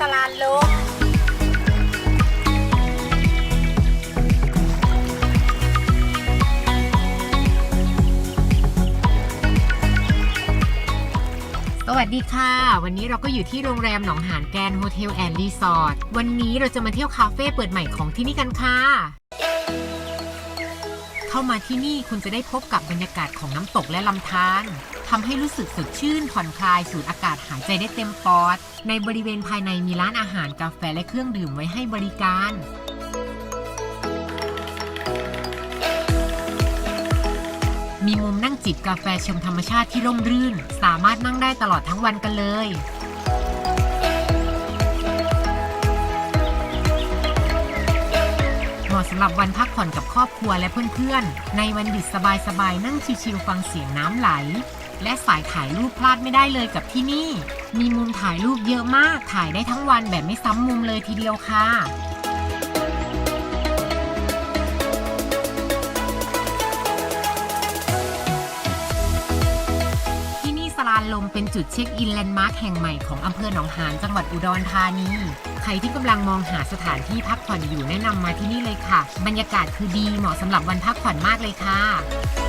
สลานลมสวัสดีค่ะ วันนี้เราก็อยู่ที่โรงแรมหนองหานแกนโฮเทลแอนด์รีสอร์ทวันนี้เราจะมาเที่ยวคาเฟ่เปิดใหม่ของที่นี่กันค่ะามาที่นี่คุณจะได้พบกับบรรยากาศของน้ำตกและลำธารทำให้รู้สึกสดชื่นผ่อนคลายสูดอากาศหายใจได้เต็มปอด ในบริเวณภายในมีร้านอาหารกาแฟและเครื่องดื่มไว้ให้บริการมีมุมนั่งจิบกาแฟชมธรรมชาติที่ร่มรื่น สามารถนั่งได้ตลอดทั้งวันกันเลย สำหรับวันพักผ่อนกับครอบครัวและเพื่อนๆ ในวันดิดสบายๆ นั่งชิลๆฟังเสียงน้ำไหล และสายถ่ายรูปพลาดไม่ได้เลยกับที่นี่ มีมุมถ่ายรูปเยอะมาก ถ่ายได้ทั้งวันแบบไม่ซ้ำมุมเลยทีเดียวค่ะานลมเป็นจุดเช็คอินแลนด์มาร์คแห่งใหม่ของอำเภอหนองหานจังหวัดอุดรธานี ใครที่กำลังมองหาสถานที่พักผ่อนอยู่แนะนำมาที่นี่เลยค่ะ บรรยากาศคือดีเหมาะสำหรับวันพักผ่อนมากเลยค่ะ